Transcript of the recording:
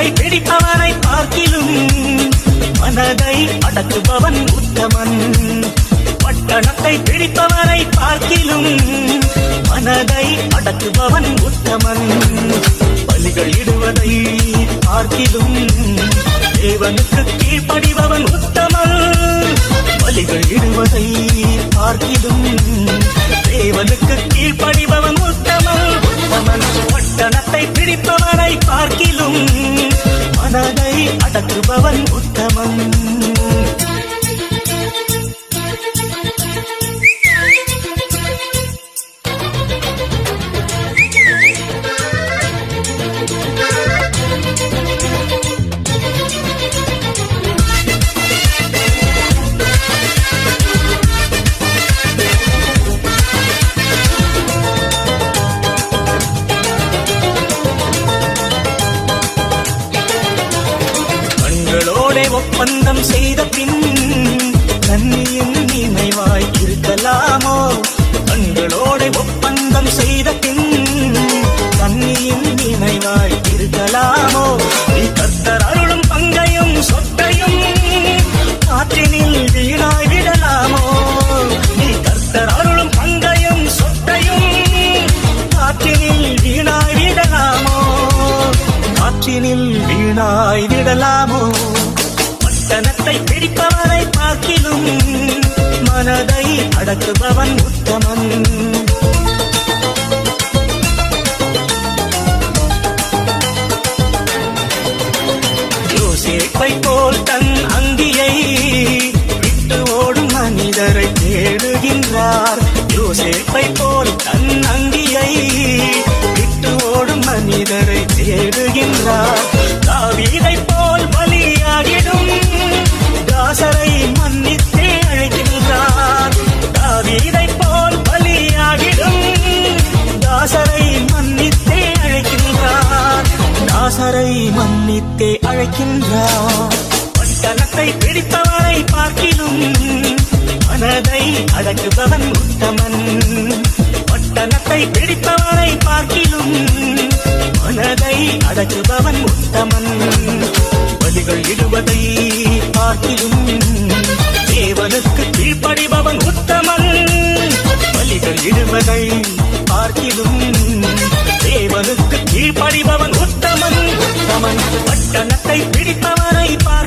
மனத்தை பிடிப்பவனை பார்க்கிலும் மனதை அடக்குபவன் உத்தமன். பட்டணத்தை பிடிப்பவனை பார்க்கிலும் மனதை அடக்குபவன் உத்தமன். பலிகள் இடுவதை பார்க்கிலும் தேவனுக்கு கீழ்ப்படிபவன் உத்தமன். பலிகள் இடுவதை பார்க்கிலும் தேவனுக்கு கீழ்ப்படிபவன் உத்தமன். உத்தமன் பட்டணத்தை பிடிப்பவனை பார்க்கிலும் அடக்குபவன் உத்தமன். ஒப்பந்தம் செய்த பின் கண்ணியின் நினைவாய் இருக்கலாமோ? கண்களோட ஒப்பந்தம் செய்த பின் கண்ணியின் நினைவாய் இருக்கலாமோ? நீ கர்த்தர் அருளும் பங்கையும் சொத்தையும் காற்றினில் வீணாய் விடலாமோ? நீ கத்தர் அருளும் பங்கையும் சொத்தையும் காற்றினில் வீணாய் விடலாமோ? காற்றினில் வீணாய் விடலாமோ? பட்டணத்தை பிடிப்பவனை பார்க்கிலும் மனதை அடக்குபவன் உத்தமன் யோசேப்பை தாசரை மன்னித்தே அழைக்கின்றார். பட்டணத்தை பிடித்தவரை பார்க்கிலும் மனதை அடக்குபவன் உத்தமன். பட்டணத்தை பிடித்தவனை பார்க்கிலும் மனதை அடக்குபவன் உத்தமன். பலிகள் இடுவதை பார்க்கிலும் தேவனுக்கு கீழ்ப்படிபவன் உத்தமன். பலிகள் இடுவதை பார்க்கிலும் தேவனுக்கு கீழ்ப்படிபவன் உத்தமன். ராமன் பட்டணத்தை பிடித்தவனை பா